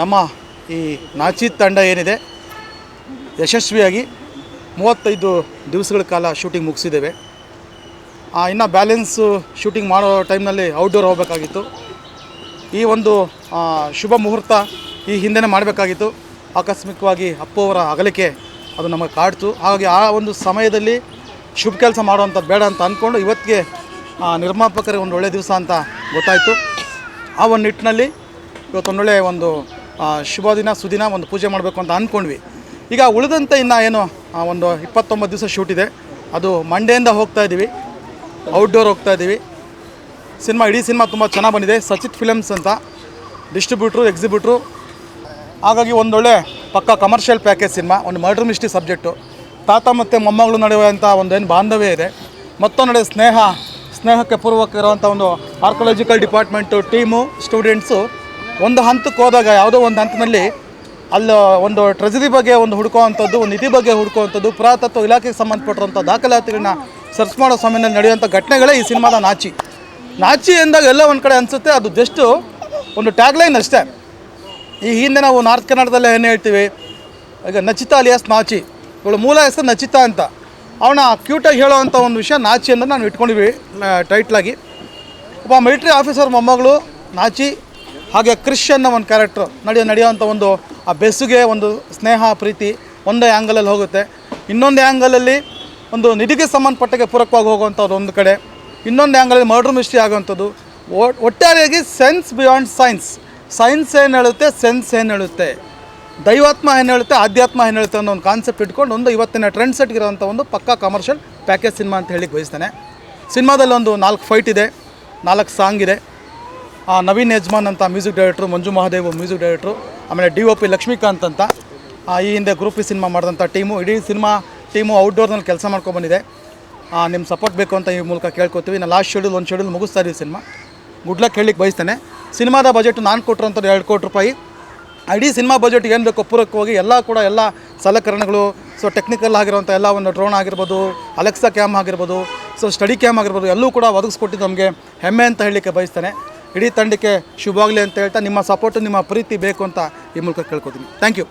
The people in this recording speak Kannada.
ನಮ್ಮ ಈ ನಾಚಿ ತಂಡ ಏನಿದೆ, ಯಶಸ್ವಿಯಾಗಿ ಮೂವತ್ತೈದು ದಿವಸಗಳ ಕಾಲ ಶೂಟಿಂಗ್ ಮುಗಿಸಿದ್ದೇವೆ. ಇನ್ನು ಬ್ಯಾಲೆನ್ಸು ಶೂಟಿಂಗ್ ಮಾಡೋ ಟೈಮ್ನಲ್ಲಿ ಔಟ್ಡೋರ್ ಹೋಗಬೇಕಾಗಿತ್ತು. ಈ ಒಂದು ಶುಭ ಮುಹೂರ್ತ ಈ ಹಿಂದೆನೇ ಮಾಡಬೇಕಾಗಿತ್ತು. ಆಕಸ್ಮಿಕವಾಗಿ ಅಪ್ಪು ಅಗಲಿಕೆ ಅದು ನಮಗೆ ಕಾಡ್ತು. ಹಾಗಾಗಿ ಆ ಒಂದು ಸಮಯದಲ್ಲಿ ಶುಭ ಕೆಲಸ ಮಾಡುವಂಥದ್ದು ಬೇಡ ಅಂತ ಅಂದ್ಕೊಂಡು ಇವತ್ತಿಗೆ ನಿರ್ಮಾಪಕರಿಗೆ ಒಂದು ಒಳ್ಳೆಯ ದಿವಸ ಅಂತ ಗೊತ್ತಾಯಿತು. ಆ ಒಂದು ನಿಟ್ಟಿನಲ್ಲಿ ಇವತ್ತೊಂದೊಳ್ಳೆಯ ಒಂದು ಶುಭ ದಿನ ಸುದಿನ ಒಂದು ಪೂಜೆ ಮಾಡಬೇಕು ಅಂತ ಅಂದ್ಕೊಂಡ್ವಿ ಈಗ ಉಳಿದಂತೆ ಇನ್ನು ಏನು ಒಂದು ಇಪ್ಪತ್ತೊಂಬತ್ತು ದಿವಸ ಶೂಟ್ ಇದೆ. ಅದು ಮಂಡೆಯಿಂದ ಹೋಗ್ತಾ ಇದ್ದೀವಿ ಔಟ್ಡೋರ್ ಹೋಗ್ತಾ ಇದ್ದೀವಿ ಸಿನಿಮಾ, ಇಡೀ ಸಿನಿಮಾ ತುಂಬ ಚೆನ್ನಾಗಿ ಬಂದಿದೆ. ಸಚಿತ್ ಫಿಲಮ್ಸ್ ಅಂತ ಡಿಸ್ಟ್ರಿಬ್ಯೂಟ್ರು ಎಕ್ಸಿಬ್ಯೂಟ್ರು ಹಾಗಾಗಿ ಒಂದೊಳ್ಳೆ ಪಕ್ಕ ಕಮರ್ಷಿಯಲ್ ಪ್ಯಾಕೇಜ್ ಸಿನಿಮಾ, ಒಂದು ಮರ್ಡರ್ ಮಿಸ್ಟಿ ಸಬ್ಜೆಕ್ಟು ತಾತ ಮತ್ತು ಮೊಮ್ಮಗಳು ಅಂತ ಒಂದೇನು ಬಾಂಧವ್ಯ ಇದೆ. ಮತ್ತೊಂದೆಡೆ ಸ್ನೇಹ, ಸ್ನೇಹಕ್ಕೆ ಪೂರ್ವಕ ಇರುವಂಥ ಒಂದು ಆರ್ಕೊಲಾಜಿಕಲ್ ಡಿಪಾರ್ಟ್ಮೆಂಟು ಟೀಮು ಸ್ಟೂಡೆಂಟ್ಸು ಒಂದು ಹಂತಕ್ಕೆ ಹೋದಾಗ ಯಾವುದೋ ಒಂದು ಹಂತದಲ್ಲಿ ಅಲ್ಲಿ ಒಂದು ಟ್ರೆಜರಿ ಬಗ್ಗೆ ಒಂದು ಹುಡುಕುವಂಥದ್ದು, ಒಂದು ನಿಧಿ ಬಗ್ಗೆ ಹುಡುಕುವಂಥದ್ದು, ಪುರಾತತ್ವ ಇಲಾಖೆಗೆ ಸಂಬಂಧಪಟ್ಟಿರುವಂಥ ದಾಖಲಾತಿಗಳನ್ನ ಸರ್ಚ್ ಮಾಡೋ ಸಮಯದಲ್ಲಿ ನಡೆಯುವಂಥ ಘಟನೆಗಳೇ ಈ ಸಿನಿಮಾದ ನಾಚಿ. ನಾಚಿ ಎಂದಾಗ ಎಲ್ಲ ಒಂದು ಕಡೆ ಅನಿಸುತ್ತೆ, ಅದು ಜಸ್ಟು ಒಂದು ಟ್ಯಾಗ್ಲೈನ್ ಅಷ್ಟೇ. ಈ ಹಿಂದೆ ನಾವು ನಾರ್ತ್ ಕನ್ನಡದಲ್ಲೇ ಏನು ಹೇಳ್ತೀವಿ, ಈಗ ನಚಿತಾ ಅಲಿಯಾಸ್ ನಾಚಿ. ಇವಳು ಮೂಲ ಹೆಸರು ನಚಿತಾ ಅಂತ. ಅವನ ಕ್ಯೂಟಾಗಿ ಹೇಳೋವಂಥ ಒಂದು ವಿಷಯ ನಾಚಿ ಅಂತ ನಾವು ಇಟ್ಕೊಂಡಿದ್ವಿ ಟೈಟ್ಲಾಗಿ ಒಬ್ಬ ಮಿಲಿಟ್ರಿ ಆಫೀಸರ್ ಮೊಮ್ಮಗಳು ನಾಚಿ ಹಾಗೆ ಕ್ರಿಶ್ ಅನ್ನೋ ಒಂದು ಕ್ಯಾರೆಕ್ಟ್ರು ನಡೆಯೋ ನಡೆಯುವಂಥ ಒಂದು, ಆ ಬೆಸುಗೆ ಒಂದು ಸ್ನೇಹ, ಪ್ರೀತಿ ಒಂದೇ ಆ್ಯಂಗಲಲ್ಲಿ ಹೋಗುತ್ತೆ. ಇನ್ನೊಂದು ಆ್ಯಂಗಲಲ್ಲಿ ಒಂದು ನಿಧಿಗೆ ಸಂಬಂಧಪಟ್ಟಗೆ ಪೂರಕವಾಗಿ ಹೋಗುವಂಥದ್ದು ಒಂದು ಕಡೆ. ಇನ್ನೊಂದು ಆ್ಯಂಗಲಲ್ಲಿ ಮರ್ಡ್ರ್ ಮಿಸ್ಟ್ರಿ ಆಗುವಂಥದ್ದು. ಒಟ್ಟಾರೆಯಾಗಿ ಸೆನ್ಸ್ ಬಿಯಾಂಡ್ ಸೈನ್ಸ್ ಸೈನ್ಸ್ ಏನು ಹೇಳುತ್ತೆ? ಸೆನ್ಸ್ ಏನು ಹೇಳುತ್ತೆ? ದೈವಾತ್ಮ ಏನು ಹೇಳುತ್ತೆ? ಆಧ್ಯಾತ್ಮ ಏನು ಹೇಳುತ್ತೆ ಅನ್ನೋ ಒಂದು ಕಾನ್ಸೆಪ್ಟ್ ಇಟ್ಕೊಂಡು ಒಂದು ಇವತ್ತಿನ ಟ್ರೆಂಡ್ ಸೆಟ್ಗಿರೋಂಥ ಒಂದು ಪಕ್ಕಾ ಕಮರ್ಷಿಯಲ್ ಪ್ಯಾಕೇಜ್ ಸಿನಿಮಾ ಅಂತ ಹೇಳಿ ಬಯಸ್ತಾನೆ ಸಿನಿಮಾದಲ್ಲಿ ಒಂದು ನಾಲ್ಕು ಫೈಟ್ ಇದೆ, ನಾಲ್ಕು ಸಾಂಗ್ ಇದೆ. ನವೀನ್ ಯಜಮಾನ್ ಅಂತ music director, Manju Mahadev music director, ಆಮೇಲೆ ಡಿ ಒ ಪಿ ಲಕ್ಷ್ಮೀಕಾಂತ್ ಅಂತ ಈ ಹಿಂದೆ ಗ್ರೂಪ್ ಈ ಸಿನಿಮಾ ಮಾಡಿದಂಥ ಟೀಮು, ಇಡೀ ಸಿನಿಮಾ ಟೀಮು ಔಟ್ಡೋರ್ನಲ್ಲಿ ಕೆಲಸ ಮಾಡ್ಕೊಬಂದಿದೆ ನಿಮ್ಮ ಸಪೋರ್ಟ್ ಬೇಕು ಅಂತ ಈ ಮೂಲಕ ಕೇಳ್ಕೊತೀವಿ. ನಾನು ಲಾಸ್ಟ್ ಶೆಡ್ಯೂಲ್ ಒಂದು ಶೆಡ್ಯೂಲ್ ಮುಗಿಸ್ತಾ ಇದ್ದೀವಿ ಸಿನಿಮಾ. ಗುಡ್ ಲಕ್ ಹೇಳಲಿಕ್ಕೆ ಬಯಸ್ತೇನೆ. ಸಿನಿಮಾದ ಬಜೆಟ್ ನಾನು ಅಂತ ಎರಡು ಕೋಟಿ ರೂಪಾಯಿ. ಇಡೀ ಸಿನಿಮಾ ಬಜೆಟ್ ಏನು ಬೇಕೋ ಪೂರಕವಾಗಿ ಎಲ್ಲ ಕೂಡ ಎಲ್ಲ ಸಲಕರಣೆಗಳು ಸೊ ಟೆಕ್ನಿಕಲ್ ಆಗಿರುವಂಥ ಎಲ್ಲ ಒಂದು ಡ್ರೋನ್ ಆಗಿರ್ಬೋದು ಅಲೆಕ್ಸಾ ಕ್ಯಾಮ್ ಆಗಿರ್ಬೋದು ಸೊ ಸ್ಟಡಿ ಕ್ಯಾಮ್ ಆಗಿರ್ಬೋದು, ಎಲ್ಲೂ ಕೂಡ ಒದಗಿಸ್ಕೊಟ್ಟಿದ್ದು ನಮಗೆ ಹೆಮ್ಮೆ ಅಂತ ಹೇಳಲಿಕ್ಕೆ ಬಯಸ್ತೇನೆ. ಇಡೀ ತಂಡಕ್ಕೆ ಶುಭವಾಗಲಿ ಅಂತ ಹೇಳ್ತಾ ನಿಮ್ಮ ಸಪೋರ್ಟು ನಿಮ್ಮ ಪ್ರೀತಿ ಬೇಕು ಅಂತ ಈ ಮೂಲಕ ಕೇಳ್ಕೊತೀನಿ ಥ್ಯಾಂಕ್ ಯು